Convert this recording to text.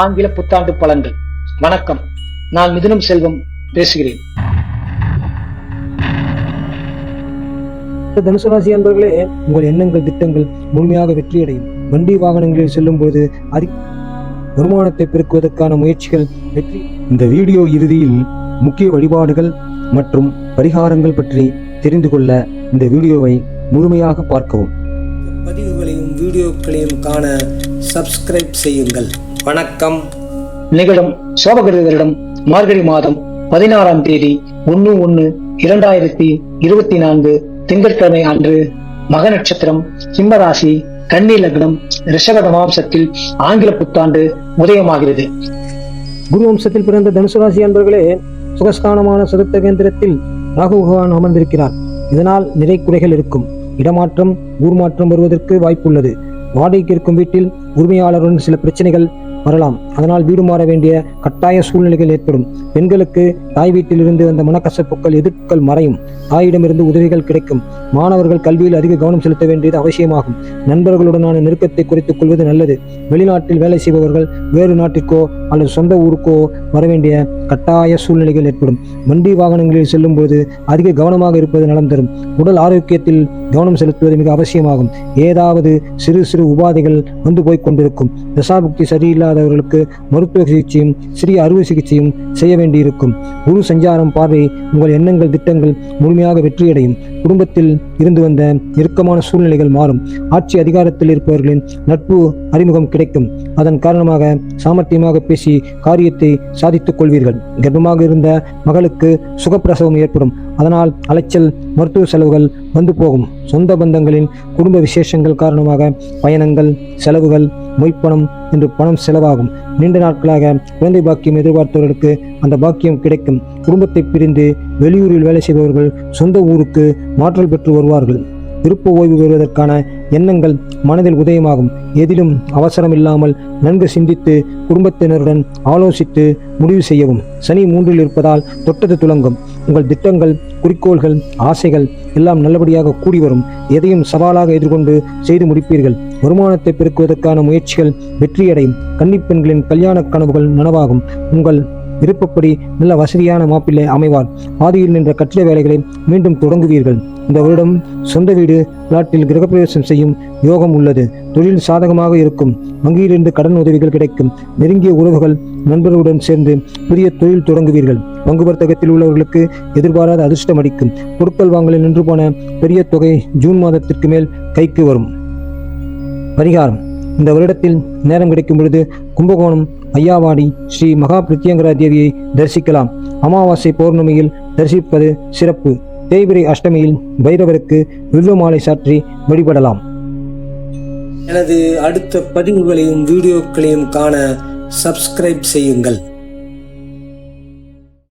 ஆங்கில புத்தாண்டு பலன்கள். வணக்கம். நான் மிதுனம் செல்வம் பேசுகிறேன். தனுசு ராசி அன்பர்களே உங்கள் எண்ணங்கள் திட்டங்கள் முழுமையாக வெற்றியடையும். வண்டி வாகனங்களில் செல்லும் போது அதிக வருமானத்தை பெருக்குவதற்கான முயற்சிகள் வெற்றி இந்த வீடியோ இறுதியில் முக்கிய வழிபாடுகள் மற்றும் பரிகாரங்கள் பற்றி தெரிந்து கொள்ள இந்த வீடியோவை முழுமையாக பார்க்கவும். பதிவுகளையும் வீடியோக்களையும் காண சப்ஸ்கிரைப் செய்யுங்கள். வணக்கம். நிகழும் சோபகிருத வருடம் மார்கழி மாதம் பதினாறாம் தேதி ஒன்னு ஒன்னு இரண்டாயிரத்தி இருபத்தி நான்கு திங்கட்கிழமை அன்று மக நட்சத்திரம் சிம்மராசி கன்னி லக்னம் ரிஷப மாம்சத்தில் ஆங்கில புத்தாண்டு உதயமாகிறது. குரு வம்சத்தில் பிறந்த தனுசு ராசி அன்பர்களே சுகஸ்தானமான சதுர்த்த கேந்திரத்தில் ராகு பகவான் அமர்ந்திருக்கிறார். இதனால் நிறை குறைகள் இருக்கும். இடமாற்றம் ஊர் மாற்றம் வருவதற்கு வாய்ப்புள்ளது. வாடகைக்கு இருக்கும் வீட்டில் உரிமையாளருடன் சில பிரச்சனைகள் வரலாம். அதனால் வீடு மாற வேண்டிய கட்டாய சூழ்நிலைகள் ஏற்படும். பெண்களுக்கு தாய் வீட்டிலிருந்து வந்த மனக்கசப்புகள் எதிர்ப்புகள் மறையும். தாயிடமிருந்து உதவிகள் கிடைக்கும். மாணவர்கள் கல்வியில் அதிக கவனம் செலுத்த வேண்டியது அவசியமாகும். நண்பர்களுடனான நெருக்கத்தை குறைத்துக் கொள்வது நல்லது. வெளிநாட்டில் வேலை செய்பவர்கள் வேறு நாட்டிற்கோ அல்லது சொந்த ஊருக்கோ வர வேண்டிய கட்டாய சூழ்நிலைகள் ஏற்படும். வண்டி வாகனங்களில் செல்லும்போது அதிக கவனமாக இருப்பது நலம் தரும். உடல் ஆரோக்கியத்தில் கவனம் செலுத்துவது மிக அவசியமாகும். ஏதாவது சிறு சிறு உபாதைகள் வந்து போய்க் கொண்டிருக்கும். தசாபுக்தி இல்லாதவர்களுக்கு மருத்துவ சிகிச்சையும் சிறிய அறுவை சிகிச்சையும் செய்ய வேண்டியிருக்கும். குரு சஞ்சாரம் பார்வை உங்கள் எண்ணங்கள் திட்டங்கள் முழுமையாக வெற்றியடையும். குடும்பத்தில் இருந்து வந்த நெருக்கமான சூழ்நிலைகள் மாறும். ஆட்சி அதிகாரத்தில் இருப்பவர்களின் நட்பு அறிமுகம் கிடைக்கும். அதன் காரணமாக சாமர்த்தியமாக பேசி காரியத்தை சாதித்துக் கொள்வீர்கள். கர்ப்பமாக இருந்த மகளுக்கு சுகப்பிரசவம் ஏற்படும். அதனால் அலைச்சல் மருத்துவ செலவுகள் வந்து போகும். சொந்த பந்தங்களின் குடும்ப விசேஷங்கள் காரணமாக பயணங்கள் செலவுகள் மொய்ப்பணம் என்று பணம் செலவாகும். நீண்ட நாட்களாக குழந்தை பாக்கியம் எதிர்பார்த்தவர்களுக்கு அந்த பாக்கியம் கிடைக்கும். குடும்பத்தை பிரிந்து வெளியூரில் வேலை செய்பவர்கள் சொந்த ஊருக்கு மாற்றல் பெற்று வருவார்கள். விருப்ப ஓய்வு பெறுவதற்கான எண்ணங்கள் மனதில் உதயமாகும். எதிலும் அவசரம் இல்லாமல் நன்கு சிந்தித்து குடும்பத்தினருடன் ஆலோசித்து முடிவு செய்யவும். சனி மூன்றில் இருப்பதால் தொட்டது துலங்கும். உங்கள் திட்டங்கள் குறிக்கோள்கள் ஆசைகள் எல்லாம் நல்லபடியாக கூடி வரும். எதையும் சவாலாக எதிர்கொண்டு செய்து முடிப்பீர்கள். வருமானத்தை பெருக்குவதற்கான முயற்சிகள் வெற்றியடையும். கன்னிப்பெண்களின் கல்யாண கனவுகள் நனவாகும். உங்கள் விருப்பப்படி நல்ல வசதியான மாப்பிள்ளை அமைவார். பாதியில் நின்ற கட்டிட வேலைகளை மீண்டும் தொடங்குவீர்கள். இந்த வருடம் சொந்த வீடு பிளாட்டில் கிரகப்பிரவேசம் செய்யும் யோகம் உள்ளது. தொழில் சாதகமாக இருக்கும். வங்கியிலிருந்து கடன் உதவிகள் கிடைக்கும். நெருங்கிய உறவுகள் நண்பர்களுடன் சேர்ந்து புதிய தொழில் தொடங்குவீர்கள். பங்கு வர்த்தகத்தில் உள்ளவர்களுக்கு எதிர்பாராத அதிர்ஷ்டம் அடிக்கும் பொருட்கள் வாங்கலில் நின்று போன பெரிய தொகை ஜூன் மாதத்திற்கு மேல் கைக்கு வரும். பரிகாரம். இந்த வருடத்தில் நேரம் கிடைக்கும் பொழுது கும்பகோணம் ஐயாவாடி ஸ்ரீ மகா பிரித்யங்கரா தேவியை தரிசிக்கலாம். அமாவாசை பௌர்ணமியில் தரிசிப்பது சிறப்பு. தேய்பிரை அஷ்டமியில் பைரவருக்கு வில்வ மாலை சாற்றி வழிபடலாம். எனது அடுத்த பதிவுகளையும் வீடியோக்களையும் காண சப்ஸ்கிரைப் செய்யுங்கள்.